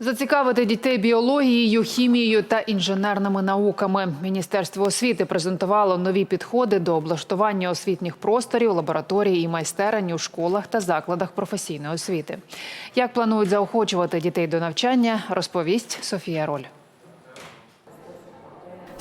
Зацікавити дітей біологією, хімією та інженерними науками. Міністерство освіти презентувало нові підходи до облаштування освітніх просторів, лабораторій і майстерень у школах та закладах професійної освіти. Як планують заохочувати дітей до навчання, розповість Софія Роль.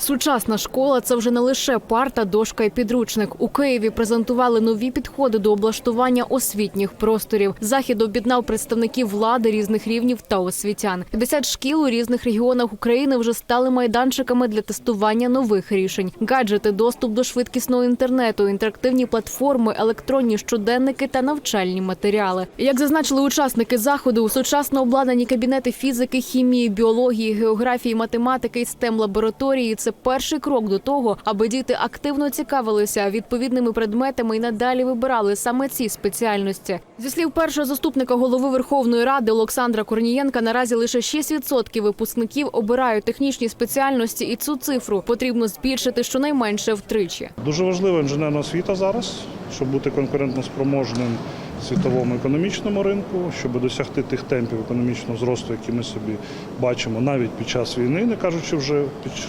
Сучасна школа це вже не лише парта, дошка і підручник. У Києві презентували нові підходи до облаштування освітніх просторів. Захід об'єднав представників влади різних рівнів та освітян. 50 шкіл у різних регіонах України вже стали майданчиками для тестування нових рішень. Гаджети, доступ до швидкісного інтернету, інтерактивні платформи, електронні щоденники та навчальні матеріали. Як зазначили учасники заходу, у сучасно обладнані кабінети фізики, хімії, біології, географії, математики і stem лабораторії це перший крок до того, аби діти активно цікавилися відповідними предметами і надалі вибирали саме ці спеціальності. Зі слів першого заступника голови Верховної Ради Олександра Корнієнка, наразі лише 6% випускників обирають технічні спеціальності, і цю цифру потрібно збільшити щонайменше втричі. Дуже важлива інженерна освіта зараз, щоб бути конкурентноспроможним в світовому економічному ринку, щоб досягти тих темпів економічного зросту, які ми собі бачимо навіть під час війни, не кажучи вже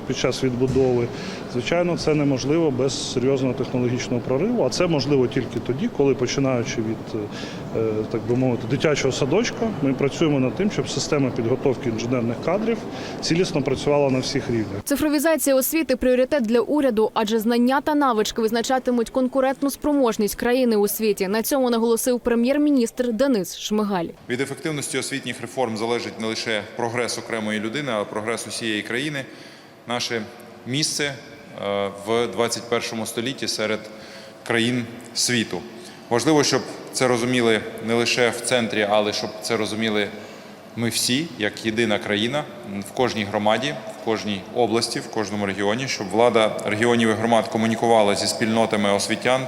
під, час відбудови. Звичайно, це неможливо без серйозного технологічного прориву. А це можливо тільки тоді, коли починаючи від е, так би мовити дитячого садочка, ми працюємо над тим, щоб система підготовки інженерних кадрів цілісно працювала на всіх рівнях. Цифровізація освіти пріоритет для уряду, адже знання та навички визначатимуть конкурентну спроможність країни у світі. На цьому наголосив прем'єр-міністр Денис Шмигаль. Від ефективності освітніх реформ залежить не лише прогрес окремої людини, а прогрес усієї країни. Наше місце е, в 21 столітті серед країн світу. Важливо, щоб це розуміли не лише в центрі, але щоб це розуміли ми всі, як єдина країна в кожній громаді, в кожній області, в кожному регіоні, щоб влада регіонів і громад комунікувала зі спільнотами освітян,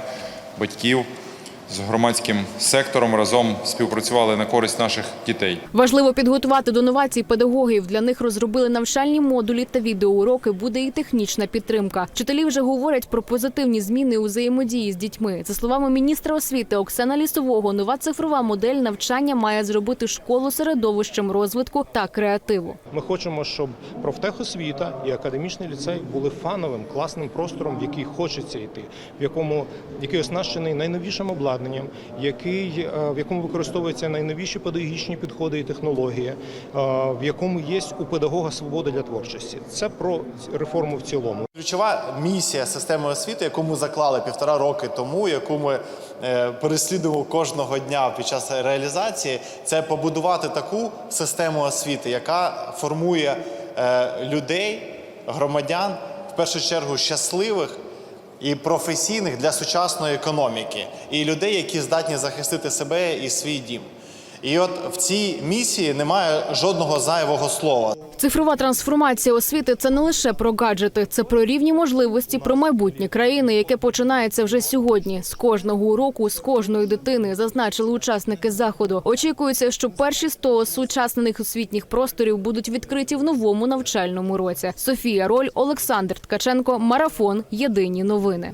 батьків з громадським сектором разом співпрацювали на користь наших дітей. Важливо підготувати до новацій педагогів. Для них розробили навчальні модулі та відеоуроки. Буде і технічна підтримка. Вчителі вже говорять про позитивні зміни у взаємодії з дітьми. За словами міністра освіти Оксана Лісового, нова цифрова модель навчання має зробити школу середовищем розвитку та креативу. Ми хочемо, щоб профтехосвіта і академічний ліцей були фановим, класним простором, в який хочеться йти, в якому який оснащений найновішим обладнанням, який е, в якому використовуються найновіші педагогічні підходи і технології, е, в якому є у педагога свобода для творчості. Це про реформу в цілому. Ключова місія системи освіти, яку ми заклали півтора роки тому, яку ми е, переслідуємо кожного дня під час реалізації, це побудувати таку систему освіти, яка формує людей, громадян, в першу чергу щасливих і професійних для сучасної економіки, і людей, які здатні захистити себе і свій дім. І от в цій місії немає жодного зайвого слова. Цифрова трансформація освіти це не лише про гаджети, це про рівні можливості, про майбутнє країни, яке починається вже сьогодні. З кожного уроку, з кожної дитини, зазначили учасники заходу. Очікується, що перші 100 осучаснених освітніх просторів будуть відкриті в новому навчальному році. Софія Роль, Олександр Ткаченко, Марафон. Єдині новини.